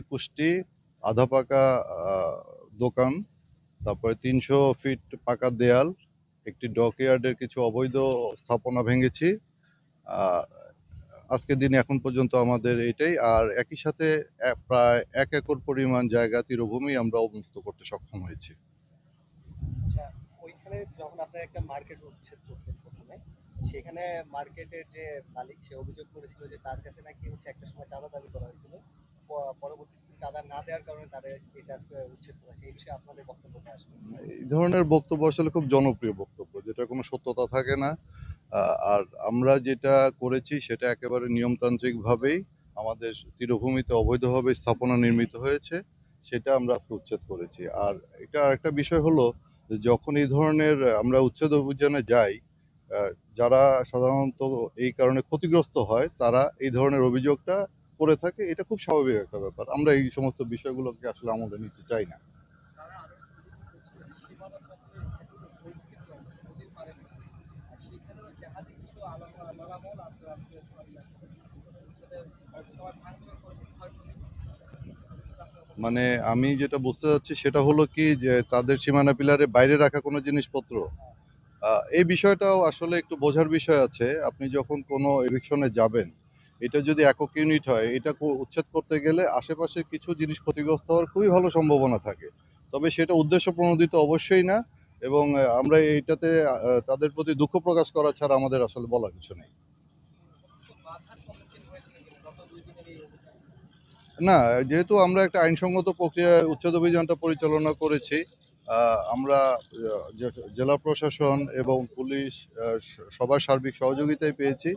একুশটি আধা পাকা দোকান, তারপরে তিনশো ফিট পাকা দেয়াল, একটি ডকইয়ার্ডের কিছু অবৈধ স্থাপনা ভেঙেছি। আজকের দিনে এখন পর্যন্ত আমাদের এটাই। আর একই সাথে প্রায় এক একর পরিমাণ জায়গা, তীরভূমি আমরা অবমুক্ত করতে সক্ষম হয়েছি। আচ্ছা ওইখানে যখন আপনার একটা মার্কেট সেখানে মার্কেটের যে মালিক সে অভিযোগ করেছিল যে তার কাছে নাকি হচ্ছে একটা সময় চাঁদা দাবি করা হয়েছিল। এই ধরনের বক্তব্য আসলে খুব জনপ্রিয় বক্তব্য, যেটা কোনো সত্যতা থাকে না। আর আমরা যেটা করেছি সেটা একেবারে নিয়মতান্ত্রিকভাবেই আমাদের তীরভূমিতে অবৈধভাবে স্থাপনা নির্মিত হয়েছে, সেটা আমরা আজকে উচ্ছেদ করেছি। আর এটা একটা বিষয় হলো যখন এই ধরনের আমরা উচ্ছেদ অভিযানে যাই যারা সাধারণত এই কারণে ক্ষতিগ্রস্ত হয়, তারা এই ধরনের অভিযোগটা করে থাকে, এটা খুব স্বাভাবিক একটা ব্যাপার। আমরা এই সমস্ত বিষয়গুলোকে আসলে আমলে নিতে চাই না। মানে আমি যেটা বুঝতে চাচ্ছি, সেটা হলো কি যে তাদের সীমানা পিলারে বাইরে রাখা কোনো জিনিসপত্র? এই বিষয়টাও আসলে একটু বোঝার বিষয় আছে। আপনি যখন কোনো এভিকশনে যাবেন এটা যদি একক ইউনিট হয়, এটা উচ্ছেদ করতে গেলে আশেপাশে কিছু জিনিস ক্ষতিগ্রস্ত হওয়ার খুবই ভালো সম্ভাবনা থাকে। তবে সেটা উদ্দেশ্য প্রণোদিত অবশ্যই না এবং আমরা এইটাতে তাদের প্রতি দুঃখ প্রকাশ করা ছাড়া আমাদের আসলে বলার কিছু নেই। না, যেহেতু আমরা একটা আইনসঙ্গত প্রক্রিয়ায় উচ্ছেদ অভিযানটা পরিচালনা করেছি আমরা জেলা প্রশাসন এবং পুলিশ সবার সার্বিক সহযোগিতায় পেয়েছি।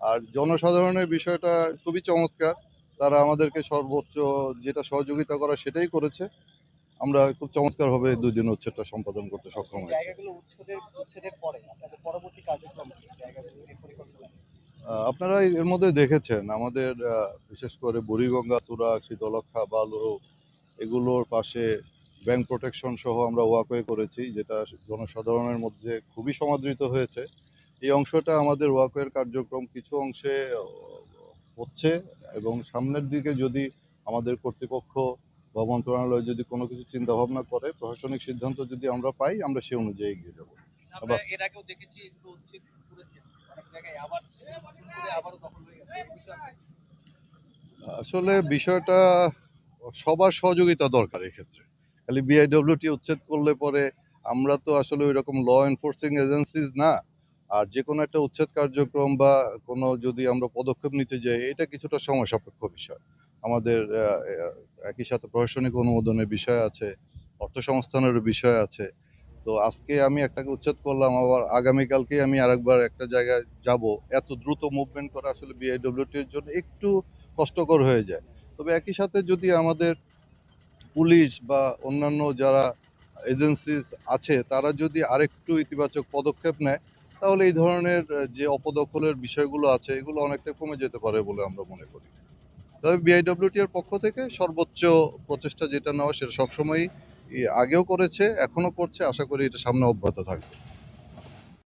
আর জনসাধারণের বিষয়টা খুবই চমৎকার। তারা আমাদেরকে সর্বোচ্চ যেটা সহযোগিতা করা সেটাই করেছে। আমরা খুব চমৎকারভাবে দুই দিন উচ্ছেদটা সম্পাদন করতে সক্ষম হয়েছি। আপনারা এর মধ্যে দেখেছেন আমাদের বিশেষ করে বুড়িগঙ্গা তুরা শীতলক্ষা বালু এগুলোর পাশে ব্যাংক প্রোটেকশন সহ আমরা ওয়াকওয়ে করেছি যেটা জনসাধারণের মধ্যে খুবই সমাদৃত হয়েছে। এই অংশটা আমাদের ওয়াকওয়ের কার্যক্রম কিছু অংশে হচ্ছে এবং সামনের দিকে যদি আমাদের কর্তৃপক্ষ বা মন্ত্রণালয় যদি কোনো কিছু চিন্তা ভাবনা করে প্রশাসনিক সিদ্ধান্ত যদি আমরা পাই আমরা সে অনুযায়ী এগিয়ে যাব। আপনি আসলে বিষয়টা সবার সহযোগিতা দরকার এক্ষেত্রে খালি বিআইডব্লিউটি উচ্ছেদ করলে পরে আমরা তো আসলে ওই রকম ল এনফোর্সিং এজেন্সিজ না। আর যে কোনো একটা উচ্ছেদ কার্যক্রম বা কোনো যদি আমরা পদক্ষেপ নিতে যাই, এটা কিছুটা সময় সাপেক্ষ বিষয়। আমাদের একই সাথে প্রশাসনিক অনুমোদনের বিষয় আছে অর্থ সংস্থানের বিষয় আছে। তো আজকে আমি একটাকে উচ্ছেদ করলাম, আবার আগামীকালকে আমি আরেকবার একটা জায়গায় যাব। এত দ্রুত মুভমেন্ট করা আসলে বিআইডব্লিউটির জন্য একটু কষ্টকর হয়ে যায়। তবে একই সাথে যদি আমাদের পুলিশ বা অন্যান্য যারা এজেন্সিস আছে, তারা যদি আরেকটু ইতিবাচক পদক্ষেপ নেয় তাহলে এই ধরনের যে অপদখলের বিষয়গুলো আছে, এগুলো অনেকটা কমে যেতে পারে বলে আমরা মনে করি। তবে বিআইডব্লিউটি এর পক্ষ থেকে সর্বোচ্চ প্রচেষ্টা যেটা নেওয়া, সেটা সবসময়ই আগেও করেছে, এখনও করছে। আশা করি এটা সামনে অব্যাহত থাকবে।